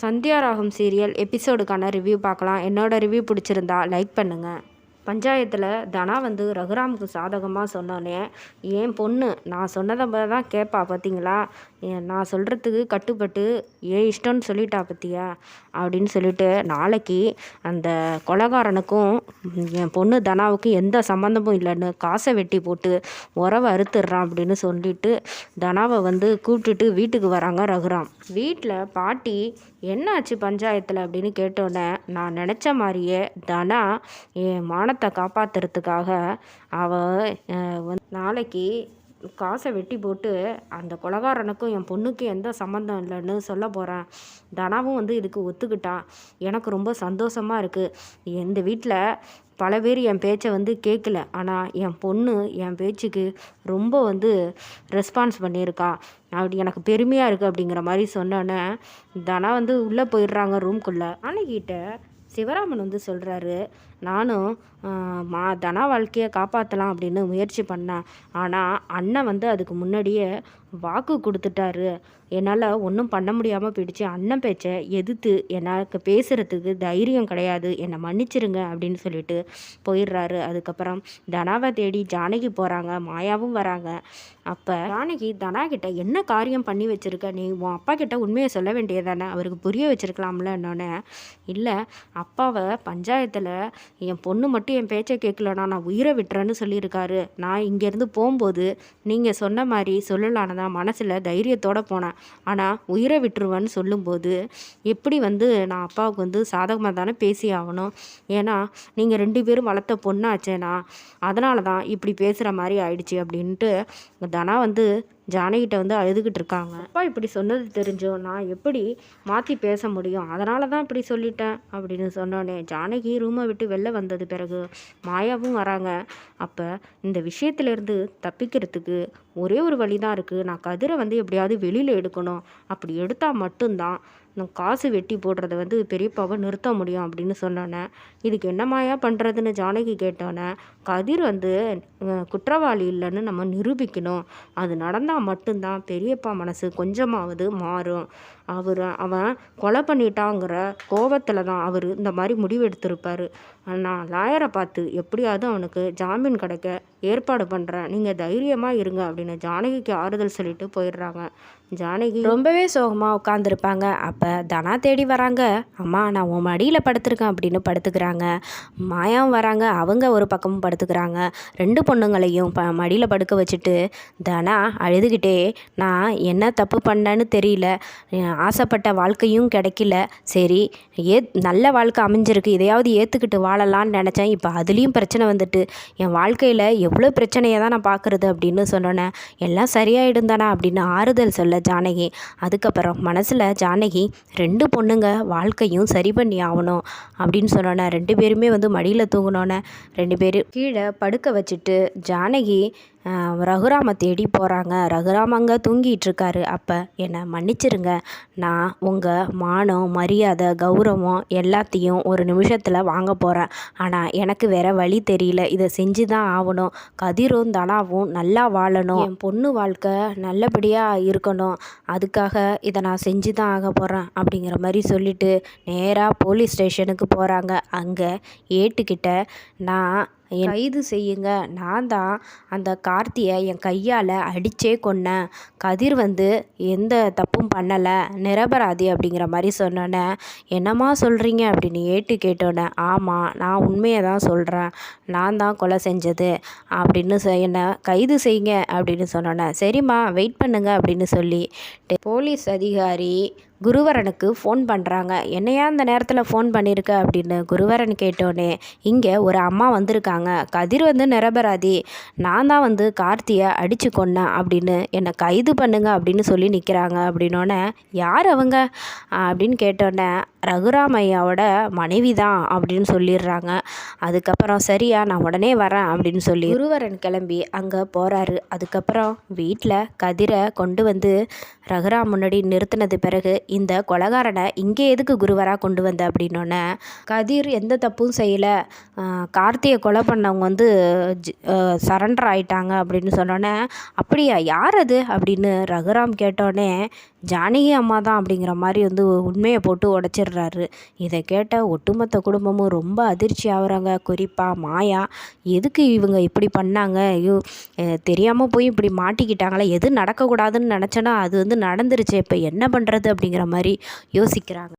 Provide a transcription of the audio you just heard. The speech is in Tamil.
சந்தியா ராகம் சீரியல் எபிசோடுக்கான ரிவ்யூ பார்க்கலாம். என்னோட ரிவ்யூ பிடிச்சிருந்தா லைக் பண்ணுங்கள் பஞ்சாயத்தில் தனா வந்து ரகுராமுக்கு சாதகமாக சொன்னோன்னே என் பொண்ணு நான் சொன்னதை தான் கேட்பா பார்த்தீங்களா நான் சொல்கிறதுக்கு கட்டுப்பட்டு ஏன் இஷ்டம்னு சொல்லிட்டா பார்த்தியா அப்படின்னு சொல்லிட்டு நாளைக்கு அந்த கொலகாரனுக்கும் என் பொண்ணு தனாவுக்கும் எந்த சம்மந்தமும் இல்லைன்னு காசை வெட்டி போட்டு உறவை அறுத்துடுறான் அப்படின்னு சொல்லிட்டு தனாவை வந்து கூப்பிட்டுட்டு வீட்டுக்கு வராங்க ரகுராம். வீட்டில் பாட்டி என்னாச்சு பஞ்சாயத்தில்? அப்படின்னு கேட்டோன்னே நான் நினச்ச மாதிரியே தனா என் மான மானத்தை காப்பாற்றுறதுக்காக அவள் நாளைக்கு காசை வெட்டி போட்டு அந்த கொலகாரனுக்கும் என் பொண்ணுக்கும் எந்த சம்மந்தம் இல்லைன்னு சொல்ல போகிறேன் தனாவும் வந்து இதுக்கு ஒத்துக்கிட்டான் எனக்கு ரொம்ப சந்தோஷமாக இருக்குது இந்த வீட்டில் பல பேர் என் பேச்சை வந்து கேட்கல ஆனால் என் பொண்ணு என் பேச்சுக்கு ரொம்ப வந்து ரெஸ்பான்ஸ் பண்ணியிருக்கா. அப்படி எனக்கு பெருமையாக இருக்குது அப்படிங்கிற மாதிரி சொன்னோன்னே தனா வந்து உள்ளே போயிடுறாங்க ரூம்குள்ளே. அன்னைக்கிட்ட சிவராமன் வந்து சொல்கிறாரு நானும் மா தனா வாழ்க்கையை காப்பாற்றலாம் அப்படின்னு முயற்சி பண்ணேன். ஆனால் அண்ணன் வந்து அதுக்கு முன்னாடியே வாக்கு கொடுத்துட்டாரு. என்னால் ஒன்றும் பண்ண முடியாமல் போயிடுச்சு. அண்ணன் பேச்சை எதிர்த்து எனக்கு பேசுகிறதுக்கு தைரியம் கிடையாது. என்னை மன்னிச்சிருங்க அப்படின்னு சொல்லிட்டு போயிடுறாரு. அதுக்கப்புறம் தனாவை தேடி ஜானகி போகிறாங்க மாயாவும் வராங்க. அப்போ ஜானகி தனா கிட்ட என்ன காரியம் பண்ணி வச்சுருக்க? நீ உன் அப்பா கிட்ட உண்மையை சொல்ல வேண்டியதானே அவருக்கு புரிய வச்சுருக்கலாம்ல என்னொன்னே இல்லை அப்பாவை பஞ்சாயத்தில் என் பொண்ணு மட்டும் என் பேச்சை கேட்கலனா நான் உயிரை விட்டுறேன்னு சொல்லியிருக்காரு. நான் இங்கேருந்து போகும்போது நீங்கள் சொன்ன மாதிரி சொல்லலான்னு தான் மனசில் தைரியத்தோடு போனேன். ஆனால் உயிரை விட்டுருவேன்னு சொல்லும்போது எப்படி வந்து நான் அப்பாவுக்கு வந்து சாதகமாக தானே பேசி ஆகணும்? ஏன்னா நீங்கள் ரெண்டு பேரும் வளர்த்த பொண்ணாச்சேனா அதனால தான் இப்படி பேசுகிற மாதிரி ஆயிடுச்சு அப்படின்ட்டு தனா வந்து ஜானகிட்ட வந்து அழுதுகிட்டு இருக்காங்க. அப்பா இப்படி சொன்னது தெரிஞ்சோ நான் எப்படி மாற்றி பேச முடியும்? அதனால தான் இப்படி சொல்லிட்டேன் அப்படின்னு சொன்னோன்னே ஜானகி ரூமை விட்டு வெளில வந்தது பிறகு மாயாவும் வராங்க. அப்போ இந்த விஷயத்துலேருந்து தப்பிக்கிறதுக்கு ஒரே ஒரு வழி தான் இருக்குது நான் கதிரை வந்து எப்படியாவது வெளியில் எடுக்கணும். அப்படி எடுத்தால் மட்டும்தான் நான் காசு வெட்டி போடுறத வந்து பெரியப்பாவை நிறுத்த முடியும் அப்படின்னு சொன்னோன்னே இதுக்கு என்னமாயா பண்ணுறதுன்னு ஜானகி கேட்டோன்னே கதிர் வந்து குற்றவாளி இல்லைன்னு நம்ம நிரூபிக்கணும். அது நடந்தால் மட்டும்தான் பெரியப்பா மனசு கொஞ்சமாவது மாறும். அவர் அவன் கொலை பண்ணிட்டாங்கிற கோபத்தில் தான் அவர் இந்த மாதிரி முடிவெடுத்திருப்பார். நான் லாயரை பார்த்து எப்படியாவது அவனுக்கு ஜாமீன் கிடைக்க ஏற்பாடு பண்ணுறேன் நீங்கள் தைரியமாக இருங்க அப்படின்னு ஜானகிக்கு ஆறுதல் சொல்லிட்டு போயிடுறாங்க. ஜானகி ரொம்பவே சோகமாக உட்காந்துருப்பாங்க அப்போ தனா தேடி வராங்க. அம்மா நான் உன் மடியில் படுத்துருக்கேன் அப்படின்னு படுத்துக்கிறாங்க. மாயாவும் வராங்க. அவங்க ஒரு பக்கமும் படுத்துக்கிறாங்க. ரெண்டு பொண்ணுங்களையும் ப மடியில் படுக்க வச்சுட்டு தனா அழுதுகிட்டே நான் என்ன தப்பு பண்ணேன்னு தெரியல. ஆசைப்பட்ட வாழ்க்கையும் கிடைக்கல. சரி ஏ நல்ல வாழ்க்கை அமைஞ்சிருக்கு. இதையாவது ஏற்றுக்கிட்டு வாழலான்னு நினச்சேன். இப்போ அதுலேயும் பிரச்சனை வந்துட்டு என் வாழ்க்கையில் எவ்வளோ பிரச்சனையை தான் நான் பார்க்குறது அப்படின்னு சொன்னோன்னே எல்லாம் சரியாயிடும் தானே அப்படின்னு ஆறுதல் சொல்ல ஜானகி. அதுக்கப்புறம் மனசில் ஜானகி ரெண்டு பொண்ணுங்க வாழ்க்கையும் சரி பண்ணி ஆகணும் அப்படின்னு சொன்னோன்னே ரெண்டு பேருமே வந்து மடியில் தூங்கினோன்னே ரெண்டு பேரும் கீழே படுக்க வச்சுட்டு ஜானகி ரகுராமை தேடி போகிறாங்க ரகுராம் அங்கே தூங்கிட்டுருக்காரு. அப்போ என்னை மன்னிச்சிருங்க. நான் உங்கள் மானம் மரியாதை கௌரவம் எல்லாத்தையும் ஒரு நிமிஷத்தில் வாங்க போகிறேன் ஆனால் எனக்கு வேற வழி தெரியல. இதை செஞ்சு தான் ஆகணும். கதிரும் தனாவும் நல்லா வாழணும். என் பொண்ணு வாழ்க்கை நல்லபடியாக இருக்கணும். அதுக்காக இதை நான் செஞ்சு தான் ஆக போகிறேன் அப்படிங்கிற மாதிரி சொல்லிட்டு நேராக போலீஸ் ஸ்டேஷனுக்கு போகிறாங்க அங்கே ஏட்டுக்கிட்ட நான் கைது செய்யுங்க. நான் தான் அந்த கார்த்தியை என் கையால் அடித்தே கொன்னேன். கதிர் வந்து எந்த தப்பும் பண்ணலை. நிரபராதி அப்படிங்கிற மாதிரி சொன்னோன்னே என்னம்மா சொல்கிறீங்க அப்படின்னு ஏட்டு கேட்டோன்னே ஆமாம் நான் உண்மையை தான் சொல்கிறேன் நான் தான் கொலை செஞ்சது. அப்படின்னு என்னை கைது செய்யுங்க. அப்படின்னு சொன்னோன்னே சரிம்மா வெயிட் பண்ணுங்க. அப்படின்னு சொல்லி போலீஸ் அதிகாரி குருவரனுக்கு ஃபோன் பண்ணுறாங்க என்னையா இந்த நேரத்தில் ஃபோன் பண்ணியிருக்க அப்படின்னு குருவரன் கேட்டோன்னே இங்கே ஒரு அம்மா வந்திருக்காங்க. கதிர் வந்து நிரபராதி. நான் தான் வந்து கார்த்தியை அடித்து கொன்னேன் அப்படின்னு என்னை கைது பண்ணுங்க அப்படின்னு சொல்லி நிற்கிறாங்க அப்படின்னோடனே யார் அவங்க? அப்படின்னு கேட்டோன்னே ரகுராமையாவோட மனைவி தான் அப்படின்னு சொல்லிடுறாங்க. அதுக்கப்புறம் சரியா நான் உடனே வரேன் அப்படின்னு சொல்லி குருவரன் கிளம்பி அங்கே போகிறாரு அதுக்கப்புறம் வீட்டில் கதிரை கொண்டு வந்து ரகுராம் முன்னாடி நிறுத்தினது பிறகு இந்த கொலகாரனை இங்கே எதுக்கு குருவராக கொண்டு வந்த அப்படின்னோடனே கதிர் எந்த தப்பும் செய்யலை. கார்த்தியை கொலை பண்ணவங்க வந்து சரண்டர் ஆயிட்டாங்க அப்படின்னு சொன்னோன்னே அப்படியா யார் அது? அப்படின்னு ரகுராம் கேட்டோடனே ஜானகி அம்மா தான் அப்படிங்கிற மாதிரி வந்து உண்மையை போட்டு உடச்சிடுறாரு. இதை கேட்ட ஒட்டுமொத்த குடும்பமும் ரொம்ப அதிர்ச்சி ஆகுறாங்க. குறிப்பாக மாயா எதுக்கு இவங்க இப்படி பண்ணாங்க? ஐயோ தெரியாமல் போய் இப்படி மாட்டிக்கிட்டாங்களே. எது நடக்கக்கூடாதுன்னு நினச்சேன்னா அது வந்து நடந்துருச்சு. இப்போ என்ன பண்ணுறது அப்படிங்கிற மாதிரி யோசிக்கிறாங்க.